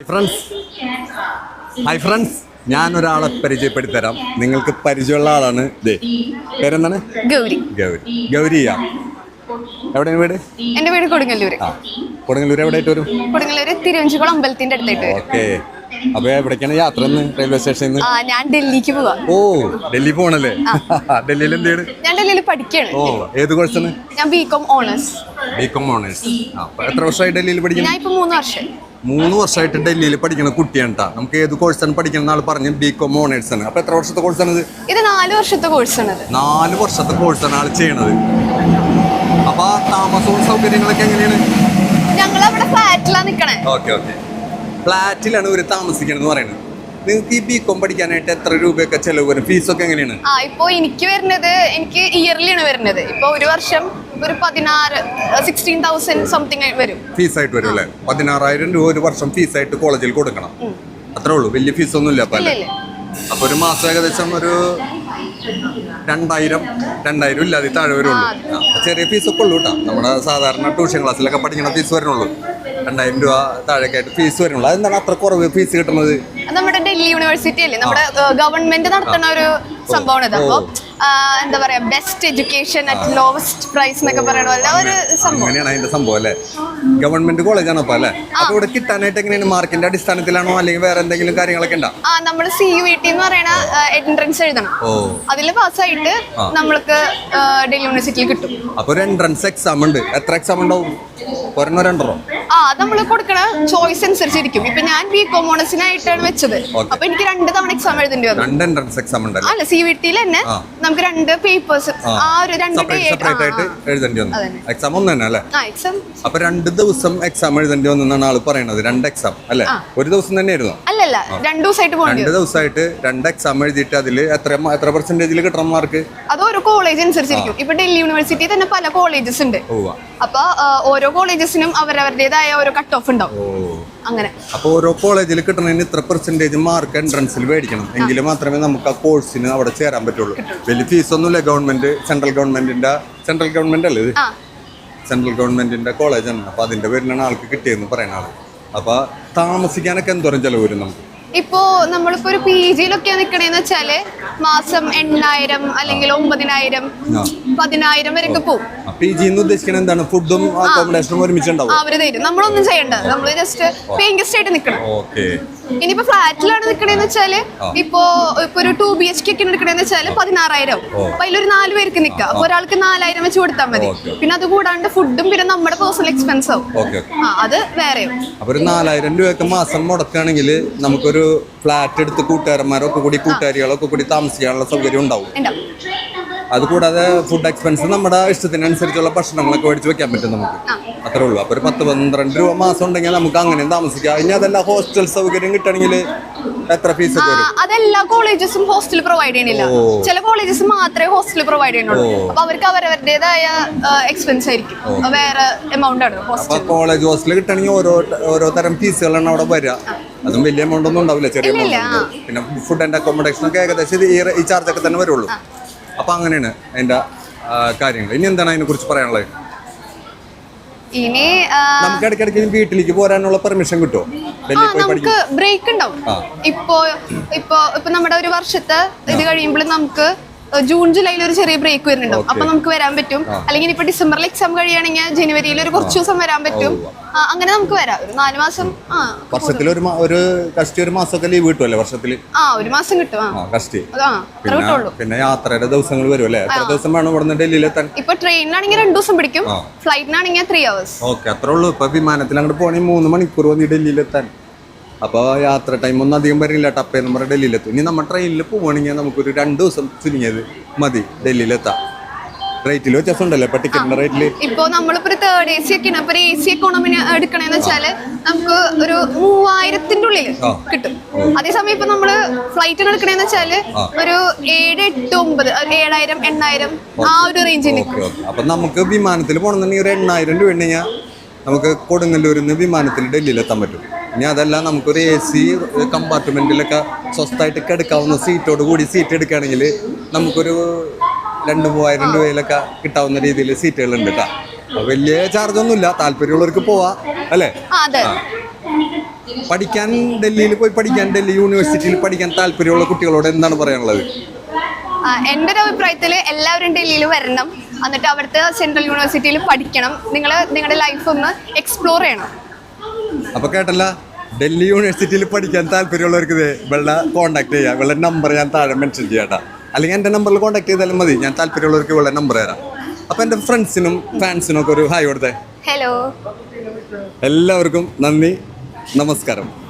Friends hi friends ഞാൻ ഒരാളെ പരിചയപ്പെടുത്തി തരാം നിങ്ങൾക്ക് പരിചയമുള്ള ആളാണ് ദേ. പേരെന്താണ്? ഗൗരി. ഗൗരി. ഗൗരിയ. എവിടെയാണ് വീട്? എന്റെ വീട് കൊടുങ്ങല്ലൂര്. ആ. കൊടുങ്ങല്ലൂർ എവിടെയായിട്ട് വരും? കൊടുങ്ങല്ലൂര് തിരുവഞ്ചിക്കുളം അമ്പലത്തിന്റെ അടുത്തായിട്ട് ഓക്കെ. അപ്പൊ എവിടേക്കാണ് യാത്ര റെയിൽവേ സ്റ്റേഷനിൽ നിന്ന്? ആ ഞാൻ ഡൽഹിക്ക് പോവാ. ഓ ഡൽഹി പോണല്ലേ? ഡൽഹിയിൽ എന്ത് ചെയ്യണ്? ഞാൻ ഡൽഹിയിൽ പഠിക്കുകയാണ് ഓ ഏത് കോഴ്സാണ്? ഞാൻ B com honours. B com honours. എത്ര വർഷമായി ഡൽഹിയിൽ പഠിക്കുന്നു? ഞാൻ ഇപ്പൊ മൂന്ന് വർഷം. മൂന്ന് വർഷമായിട്ട് ഡൽഹിയിൽ പഠിക്കുന്ന കുട്ടിയാണ് കേട്ടോ നമുക്ക് ഏത് കോഴ്സാണ് പഠിക്കണം എന്നാൾ പറഞ്ഞു ബി കോം ഓണേഴ്സ് ആണ്. അപ്പൊ എത്ര വർഷത്തെ കോഴ്സാണ് ഇത് ഇത് നാല് വർഷത്തെ കോഴ്സാണ് നാല് വർഷത്തെ കോഴ്സാണ് ആൾ ചെയ്യണത്. അപ്പൊ ആ താമസവും സൗകര്യങ്ങളൊക്കെ എങ്ങനെയാണ്? ഞങ്ങൾ അവിടെ ഫ്ലാറ്റിലാ നിക്കണേ. Okay okay. ഫ്ലാറ്റിലാണ് ഇവർ താമസിക്കണം എന്ന് പറയുന്നത്. നിങ്ങൾക്ക് ഈ ബി കോം പഠിക്കാനായിട്ട് എത്ര രൂപയൊക്കെ ചെലവ് വരും? ഫീസൊക്കെ എങ്ങനെയാണ്? ആ ഇപ്പൊ എനിക്ക് വരുന്നത് എനിക്ക് ഇയർലി ആണ് വരുന്നത്. ഇപ്പൊ ഒരു വർഷം ഒരു പതിനാറ് സിക്സ്റ്റീൻ തൗസൻഡ് സംതിങ് വരും. ഫീസായിട്ട് വരും അല്ലേ? പതിനാറായിരം രൂപ ഒരു വർഷം ഫീസായിട്ട് കോളേജിൽ കൊടുക്കണം. അത്രേ ഉള്ളൂ. വലിയ ഫീസൊന്നും ഇല്ല അപ്പൊ അപ്പൊ ഒരു മാസം ഏകദേശം ഒരു രണ്ടായിരം രണ്ടായിരം ഇല്ലാതെ താഴെ വരുള്ളൂ. ചെറിയ ഫീസൊക്കെ ഉള്ളൂ കേട്ടോ നമ്മുടെ സാധാരണ ട്യൂഷൻ ക്ലാസ്സിലൊക്കെ പഠിക്കുന്ന ഫീസ് വരുന്നുള്ളൂ. രണ്ടായിരം രൂപ താഴേക്ക് ആയിട്ട് ഫീസ് വരുന്നുള്ളൂ. അതെന്താണ് അത്ര കുറവ് ഫീസ് കിട്ടുന്നത്? നമ്മുടെ ഡൽഹി യൂണിവേഴ്സിറ്റി അല്ലേ? നമ്മുടെ ഗവൺമെന്റ് നടത്തുന്ന ഒരു സംഭവമാണ് ഇത്. അപ്പൊ ആ, എന്താ പറയാ best education at lowest price എന്നൊക്കെ പറയണ പോലെ ഒരു സംഭവം. അങ്ങനെയാണ് അതിന്റെ സംഭവം അല്ലേ? ഗവൺമെന്റ് കോളേജാണ് അപ്പൊ അല്ലേ? അപ്പൊ ഇവിടെ കിട്ടാനായിട്ട് എങ്ങനെയാണ്? മാർക്കിന്റെ അടിസ്ഥാനത്തിലാണോ? അല്ലെങ്കിൽ വേറെ എന്തെങ്കിലും കാര്യങ്ങളൊക്കെ ഉണ്ടോ? ആ നമ്മൾ സി യു ഇ ടി എന്ന് പറയുന്ന എൻട്രൻസ് എഴുതണം. അതിൽ പാസ്സായിട്ട് നമ്മൾക്ക് ഡൽഹി യൂണിവേഴ്സിറ്റിയിൽ കിട്ടും. അപ്പൊ ഒരു എൻട്രൻസ് എക്സാം ഉണ്ട്. എത്ര എക്സാം ഉണ്ടാവും? ഒരെണ്ണോ രണ്ടോ? ആ നമ്മൾ കൊടുക്കണ ചോയ്സ് അനുസരിച്ചിരിക്കും. ഇപ്പൊ ഞാൻ ബി കോമേഴ്സിനായിട്ടാണ് വെച്ചത്. Okay. അപ്പൊ എനിക്ക് രണ്ട് തവണ എക്സാം എഴുതേണ്ടി വന്നു. രണ്ട് എൻട്രൻസ് എക്സാം ഉണ്ടല്ലേ? അല്ല സി വി ടിയിൽ തന്നെ. നമുക്ക് രണ്ട് പേപ്പേഴ്സ് ആ. ഒരു രണ്ട് സെപ്പറേറ്റ് ആയിട്ട് എഴുതേണ്ടി വന്നു. എക്സാം ഒന്ന് തന്നെ അല്ലേ? അപ്പൊ രണ്ട് ദിവസം എക്സാം എഴുതേണ്ടി വന്നെന്നാണ് ആൾ പറയുന്നത് രണ്ട് എക്സാം അല്ലേ? ഒരു ദിവസം തന്നെ ആയിരുന്നു അല്ലല്ല രണ്ട് ദിവസമായിട്ട് രണ്ട് ദിവസമായിട്ട് രണ്ട് എക്സാം എഴുതിയിട്ട് അതിൽ എത്ര എത്ര പെർസെന്റേജിൽ കിട്ടണം മാർക്ക് അത് ഓരോ കോളേജ് അനുസരിച്ചിരിക്കും. ഇപ്പൊ ഡൽഹി യൂണിവേഴ്സിറ്റി തന്നെ പല കോളേജസ് ഉണ്ട്. അപ്പൊ ഓരോ കോളേജസിനും അവരവരുടേതായ ഓരോ കട്ട് ഓഫ് ഉണ്ടാവും. അങ്ങനെ. അപ്പോൾ ഓരോ കോളേജിൽ കിട്ടണതിന് ഇത്ര പെർസെന്റേജ് മാർക്ക് എൻട്രൻസിൽ മേടിക്കണം. എങ്കിൽ മാത്രമേ നമുക്ക് ആ കോഴ്സിന് അവിടെ ചേരാൻ പറ്റുള്ളൂ. വലിയ ഫീസ് ഒന്നുമില്ല. ഗവൺമെന്റ് സെൻട്രൽ ഗവൺമെന്റിന്റെ സെൻട്രൽ ഗവൺമെന്റ് അല്ലേ ഇത്? സെൻട്രൽ ഗവൺമെന്റിന്റെ കോളേജാണ് അപ്പൊ അതിന്റെ പേരിലാണ് ആൾക്ക് കിട്ടിയെന്ന് പറയുന്ന ആൾ. അപ്പൊ താമസിക്കാനൊക്കെ എന്തോരം ചെലവ് വരും നമുക്ക്? ഇപ്പോ നമ്മളിപ്പോ ഒരു പി ജിയിലൊക്കെ നിക്കണേന്ന് വെച്ചാൽ മാസം എണ്ണായിരം അല്ലെങ്കിൽ ഒമ്പതിനായിരം. പതിനായിരം വരെയൊക്കെ പോകും പി ജി എന്ന് ഉദ്ദേശിക്കുന്നത് എന്താണ്? ഫുഡും അക്കോമഡേഷനും ഒരുമിച്ചുണ്ടാവും? അവർ തരും. നമ്മളൊന്നും ചെയ്യണ്ട. നമ്മൾ ജസ്റ്റ് പേയിങ് ഗസ്റ്റ് ആയിട്ട് ഓക്കെ. ഇനിയിപ്പോ ഫ്ലാറ്റിലാണ് നിക്കണേന്ന് വെച്ചാൽ ഇപ്പോ ഇപ്പൊ ഒരു ടു ബി എച്ച് കെ ഒക്കെ എടുക്കണേന്ന് വെച്ചാൽ പതിനാറായിരം. അപ്പൊ അതിലൊരു നാല് പേർക്ക് നിൽക്കാം അപ്പൊ ഒരാൾക്ക് നാലായിരം വെച്ച് കൊടുത്താൽ മതി. പിന്നെ അത് കൂടാണ്ട് ഫുഡും പിന്നെ നമ്മുടെ പേഴ്സണൽ എക്സ്പെൻസ് ആവും. അത് വേറെയും. അപ്പൊ ഒരു നാലായിരം രൂപയൊക്കെ മാസം മുടക്കുകയാണെങ്കിൽ നമുക്കൊരു ഫ്ലാറ്റ് എടുത്ത് കൂട്ടുകാരന്മാരൊക്കെ കൂടി കൂട്ടുകാരികളൊക്കെ കൂടി താമസിക്കാനുള്ള സൗകര്യം ഉണ്ടാവും. അതുകൂടാതെ ഫുഡ് എക്സ്പെൻസ് നമ്മുടെ ഇഷ്ടത്തിനനുസരിച്ചുള്ള ഭക്ഷണങ്ങളൊക്കെ മേടിച്ച് വെക്കാൻ പറ്റും നമുക്ക്. അത്രേ ഉള്ളൂ. അപ്പോൾ ഒരു പത്ത് പന്ത്രണ്ട് രൂപ മാസം ഉണ്ടെങ്കിൽ നമുക്ക് അങ്ങനെ താമസിക്കാം. ഇനി അതെല്ലാം ഹോസ്റ്റൽ സൗകര്യം കിട്ടണമെങ്കിൽ എത്ര ഫീസ് അതെല്ലാ കോളേജസും ഹോസ്റ്റൽ പ്രൊവൈഡ് ചെയ്യണില്ല. ചില കോളേജസ് മാത്രമേ ഹോസ്റ്റൽ പ്രൊവൈഡ് ചെയ്യണുള്ളൂ അപ്പൊ അവർക്ക് അവരവരുടേതായ എക്സ്പെൻസ് ആയിരിക്കും. വേറെ എമൗണ്ട് ആണ് കോളേജ് ഹോസ്റ്റൽ കിട്ടണമെങ്കിൽ ഓരോ ഓരോ തരം ഫീസുകളാണ് അവിടെ വരിക. അതും വലിയ എമൗണ്ട് ഒന്നും ഉണ്ടാവില്ല ചെറിയ എമൗണ്ട് പിന്നെ ഫുഡ് ആൻഡ് അക്കോമഡേഷൻ ഒക്കെ ഏകദേശം ഈ ചാർജ് ഒക്കെ തന്നെ വരുള്ളൂ. അപ്പൊ അങ്ങനെയാണ് അതിന്റെ കാര്യങ്ങൾ ഇനി എന്താണ് അതിനെ കുറിച്ച് പറയാനുള്ളത്? ഇനി നമുക്ക് ഇടയ്ക്കിടയ്ക്ക് വീട്ടിലേക്ക് പോരാനുള്ള പെർമിഷൻ കിട്ടുമോ നമുക്ക് ബ്രേക്ക് ഉണ്ടാവും. ഇപ്പോ ഇപ്പോ ഇപ്പൊ നമ്മുടെ ഒരു വർഷത്തെ ഇത് കഴിയുമ്പോൾ നമുക്ക് ജൂൺ ജൂലൈയിൽ ഒരു ചെറിയ ബ്രേക്ക് വരുന്നുണ്ടാവും Okay. അപ്പൊ നമുക്ക് വരാൻ പറ്റും. അല്ലെങ്കിൽ ഇപ്പൊ ഡിസംബറിൽ എക്സാം കഴിയുകയാണെങ്കിൽ ജനുവരിയിൽ ഒരു കുറച്ച് ദിവസം വരാൻ പറ്റും. അങ്ങനെ നമുക്ക് വരാം. ഒരു നാല് മാസം വർഷത്തിൽ ഒരു ഒരു ഒരു മാസമൊക്കെ ലീവ് കിട്ടുമല്ലേ വർഷത്തിൽ? ആ ഒരു മാസം കിട്ടും പിന്നെ യാത്രയുടെ ദിവസങ്ങൾ വരും അല്ലേ? എത്ര ദിവസം വേണം ഡൽഹിയിൽ എത്താൻ? ഇപ്പൊ ട്രെയിനിനാണെങ്കിൽ രണ്ടു ദിവസം പിടിക്കും. ഫ്ലൈറ്റിനാണെങ്കിൽ ത്രീ അവേഴ്സ് ഓക്കെ അത്രേ ഉള്ളൂ. ഇപ്പൊ വിമാനത്തിൽ അങ്ങോട്ട് പോകണമെങ്കിൽ മൂന്ന് മണിക്കൂർ വന്ന് ഡൽഹിയിൽ എത്താൻ. അപ്പോൾ യാത്ര ടൈം ഒന്നും അധികം വരില്ല. ടപ്പേ നമ്മുടെ ഡൽഹിയിൽ എത്തും ഇനി നമ്മൾ ട്രെയിനിൽ പോവുകയാണെങ്കിൽ നമുക്കൊരു രണ്ട് ദിവസം ചുരുങ്ങിയത് മതി. ഡൽഹിയിൽ എത്താം റേറ്റിൽ വ്യത്യാസം ഉണ്ടല്ലോ ഇപ്പൊ ടിക്കറ്റിന്റെ റേറ്റിൽ ഇപ്പൊ നമ്മളിപ്പോ ഒരു തേർഡ് എ സി ഒക്കെ ഇപ്പൊ ഒരു എ സി എക്കോണമിന് എടുക്കണേന്ന് വെച്ചാൽ നമുക്ക് ഒരു മൂവായിരത്തിന്റെ ഉള്ളിൽ. കിട്ടും. അതേസമയം ഇപ്പൊ നമ്മൾ ഫ്ലൈറ്റിന് എടുക്കണേന്ന് വെച്ചാൽ ഒരു ഏഴ് എട്ട് ഒമ്പത് ഏഴായിരം എണ്ണായിരം ആ ഒരു റേഞ്ചിൽ അപ്പൊ നമുക്ക് വിമാനത്തിൽ പോകണമെന്നുണ്ടെങ്കിൽ ഒരു എണ്ണായിരം രൂപ ഉണ്ടെങ്കിൽ നമുക്ക് കൊടുങ്ങല്ലൂരിൽ നിന്ന് വിമാനത്തിൽ ഡൽഹിയിൽ എത്താൻ പറ്റും. ഇനി അതല്ല നമുക്കൊരു എ സി കമ്പാർട്ട്മെന്റിലൊക്കെ സ്വസ്ഥമായിട്ട് കിടക്കാവുന്ന സീറ്റോട് കൂടി സീറ്റ് എടുക്കുകയാണെങ്കിൽ നമുക്കൊരു രണ്ട് മൂവായിരം രൂപയിലൊക്കെ കിട്ടാവുന്ന രീതിയിൽ സീറ്റുകളുണ്ട് കേട്ടോ വലിയ ചാർജ് ഒന്നുമില്ല താല്പര്യമുള്ളവർക്ക് പോവാ അല്ലേ? പഠിക്കാൻ ഡൽഹിയിൽ പോയി പഠിക്കാൻ ഡൽഹി യൂണിവേഴ്സിറ്റിയിൽ പഠിക്കാൻ താല്പര്യമുള്ള കുട്ടികളോട് എന്താണ് പറയാനുള്ളത്? എന്റെ ഒരു അഭിപ്രായത്തിൽ എല്ലാവരും ഡൽഹിയിൽ വരണം എന്നിട്ട് അവിടുത്തെ സെൻട്രൽ യൂണിവേഴ്സിറ്റിയിൽ പഠിക്കണം. നിങ്ങൾ നിങ്ങളുടെ ലൈഫ് ഒന്ന് എക്സ്പ്ലോർ ചെയ്യണം. അപ്പൊ കേട്ടല്ല ഡൽഹി യൂണിവേഴ്സിറ്റിയിൽ പഠിക്കാൻ താല്പര്യമുള്ളവർക്ക് ഇത് വെള്ള കോൺടാക്ട് ചെയ്യാം. വെള്ള നമ്പർ ഞാൻ താഴെ മെൻഷൻ ചെയ്യാട്ടാ അല്ലെങ്കിൽ എന്റെ നമ്പറിൽ കോൺടാക്ട് ചെയ്താലും മതി. ഞാൻ താല്പര്യമുള്ളവർക്ക് വെള്ള നമ്പർ തരാം. അപ്പം എന്റെ ഫ്രണ്ട്സിനും ഫാൻസിനും ഒക്കെ ഒരു ഹായ് കൊടുത്തേ. ഹലോ എല്ലാവർക്കും നന്ദി. നമസ്കാരം.